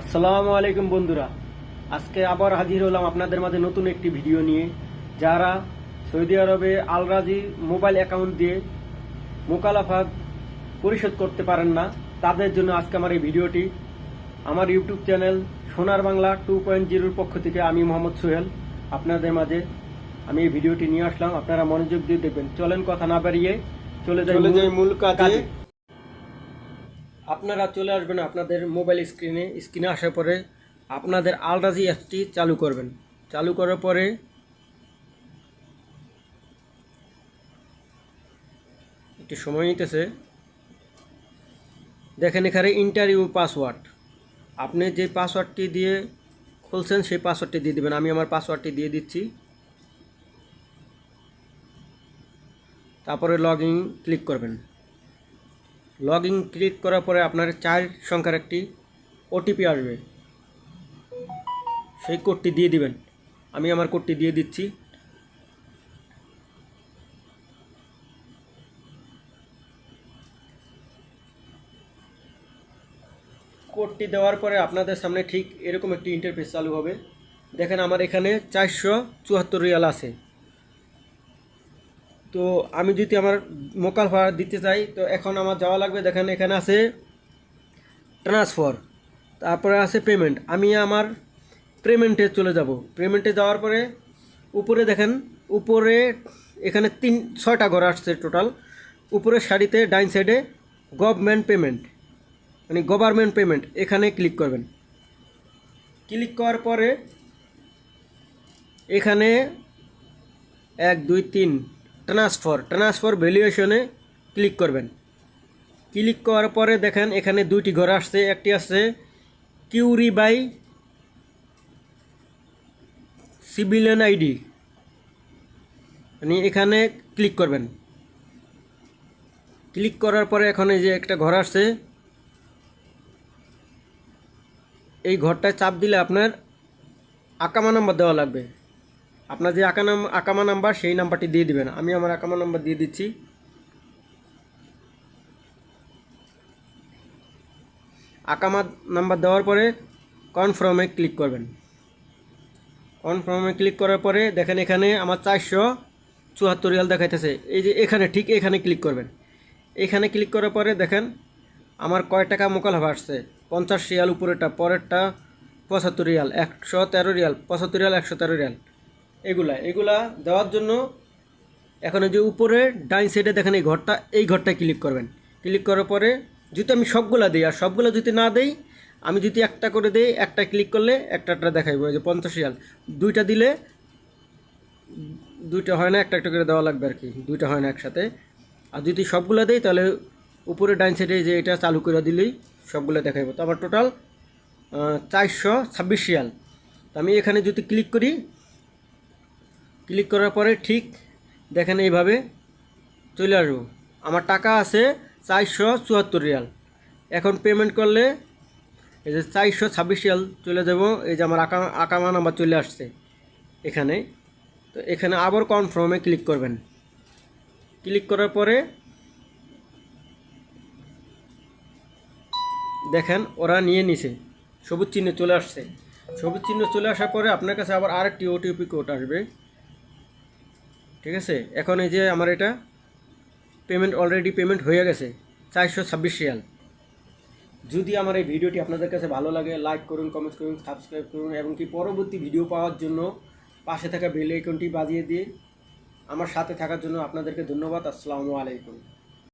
আসসালামু আলাইকুম বন্ধুরা। আজকে আবার হাজির হলাম আপনাদের মাঝে নতুন একটি ভিডিও নিয়ে যারা সৌদি আরবে আলরাজি মোবাইল অ্যাকাউন্ট দিয়ে মোকালাফা পরিশোধ করতে পারেন না তাদের জন্য আজকে আমার এই ভিডিওটি। আমার ইউটিউব চ্যানেল সোনার বাংলা টু পয়েন্ট জিরোর পক্ষ থেকে আমি মোহাম্মদ সোহেল। আপনাদের মাঝে আমি এই ভিডিওটি নিয়ে আসলাম আপনারা মনোযোগ দিয়ে দেখবেন। চলেন কথা না বাড়িয়ে চলে যাই চলে যাই মূল কাজে। আপনারা চলে আসবেন আপনাদের মোবাইল স্ক্রিনে স্ক্রিনে আসার পরে আপনাদের আলরাজি অ্যাপটি চালু করবেন। চালু করার পরে একটু সময় নিতেছে। দেখেন এখানে ইন্টারভিউ পাসওয়ার্ড আপনি যে পাসওয়ার্ডটি দিয়ে খুলছেন, সেই পাসওয়ার্ডটি দিয়ে দিবেন। আমি আমার পাসওয়ার্ডটি দিয়ে দিচ্ছি। তারপরে লগ ইন ক্লিক করবেন। লগ ইন ক্লিক করার পরে আপনার চার সংখ্যার একটি ওটিপি আসবে। সেই কোডটি দিয়ে দিবেন। আমি আমার কোডটি দিয়ে দিচ্ছি। কোডটি দেওয়ার পরে আপনাদের সামনে ঠিক এরকম একটি ইন্টারফেস চালু হবে। দেখেন আমার এখানে চারশো চুয়াত্তর রিয়াল আছে। তো আমি যদি আমার মোকাল ভাড়া দিতে চাই, তো এখন আমার যাওয়া লাগবে, দেখেন এখানে আছে ট্রান্সফার তারপরে আছে পেমেন্ট আমি আমার পেমেন্টে চলে যাব। পেমেন্টে যাওয়ার পরে উপরে দেখেন, উপরে এখানে তিন, ছয়টা ঘর আসছে টোটাল উপরে শাড়িতে, ডাইন সাইডে গভর্নমেন্ট পেমেন্ট মানে গভর্নমেন্ট পেমেন্ট এখানে ক্লিক করবেন। ক্লিক করার পরে এখানে এক, দুই, তিন ট্রান্সফার ট্রান্সফার ভ্যালুয়েশনে ক্লিক করবেন। ক্লিক করার পরে দেখেন এখানে দুইটি ঘর আসছে, একটি আছে কিউরি বাই সিভিলিয়ান আইডি মানে এখানে ক্লিক করবেন। ক্লিক করার পরে এখন এই যে একটা ঘর আসছে, এই ঘরটায় চাপ দিলে আপনার আকামা নাম্বার দেওয়া লাগবে। আপনার যে আঁকা নাম আকামা নাম্বার, সেই নাম্বারটি দিয়ে দিবেন। আমি আমার আকামা নাম্বার দিয়ে দিচ্ছি। আকামা নাম্বার দেওয়ার পরে কনফার্মে ক্লিক করবেন। কনফার্মে ক্লিক করার পরে দেখেন এখানে আমার চারশো চুয়াত্তর রিয়াল দেখাইতেছে। এই যে এখানে, ঠিক এখানে ক্লিক করবেন। এখানে ক্লিক করার পরে দেখেন আমার কয় টাকা মোকাল হবে আসছে? পঞ্চাশ রিয়াল উপরেরটা, পরেরটা পঁচাত্তর রিয়াল একশো তেরো রিয়াল পঁচাত্তর রিয়াল একশো তেরো রিয়াল এগুলা এগুলা দেওয়ার জন্য এখন যে উপরে ডাইন সাইডে দেখেন এই ঘরটা, এই ঘরটায় ক্লিক করবেন। ক্লিক করার পরে যদি আমি সবগুলা দিই, আর সবগুলো যদি না দেই, আমি যদি একটা করে দিই, একটা ক্লিক করলে একটা একটা দেখাইবো যে পঞ্চাশ রিয়াল। দুইটা দিলে দুইটা হয় না, একটা একটা করে দেওয়া লাগবে আর কি, দুইটা হয় না একসাথে। আর যদি সবগুলো দেই, তাহলে উপরে ডাইন সাইডে যে এটা চালু করে দিলেই সবগুলো দেখাইব। তো আমার টোটাল চারশো ছাব্বিশ রিয়াল। তো আমি এখানে যদি ক্লিক করি ক্লিক করার পরে ঠিক দেখেন এইভাবে চলে আসব। আমার টাকা আছে চারশো চুয়াত্তর রিয়াল। এখন পেমেন্ট করলে এই যে চারশো ছাব্বিশ রিয়াল চলে যাব, এই যে আমার আকা আকামা নাম্বার চলে আসছে এখানে। তো এখানে আবার কনফার্মে ক্লিক করবেন। ক্লিক করার পরে দেখেন ওরা নিয়ে নিছে, সবুজ চিহ্ন চলে আসছে। সবুজ চিহ্ন চলে আসার পরে আপনার কাছে আবার আরেকটি ওটিপি কোড আসবে। ঠিক আছে? এখন এই যে আমার এটা পেমেন্ট অলরেডি পেমেন্ট হয়ে গেছে, চারশো ছাব্বিশ রিয়াল। যদি আমার এই ভিডিওটি আপনাদের কাছে ভালো লাগে লাইক করুন কমেন্টস করুন সাবস্ক্রাইব করুন, এবং কি পরবর্তী ভিডিও পাওয়ার জন্য পাশে থাকা বেল আইকনটি বাজিয়ে দিয়ে আমার সাথে থাকার জন্য আপনাদেরকে ধন্যবাদ। আসসালামু আলাইকুম।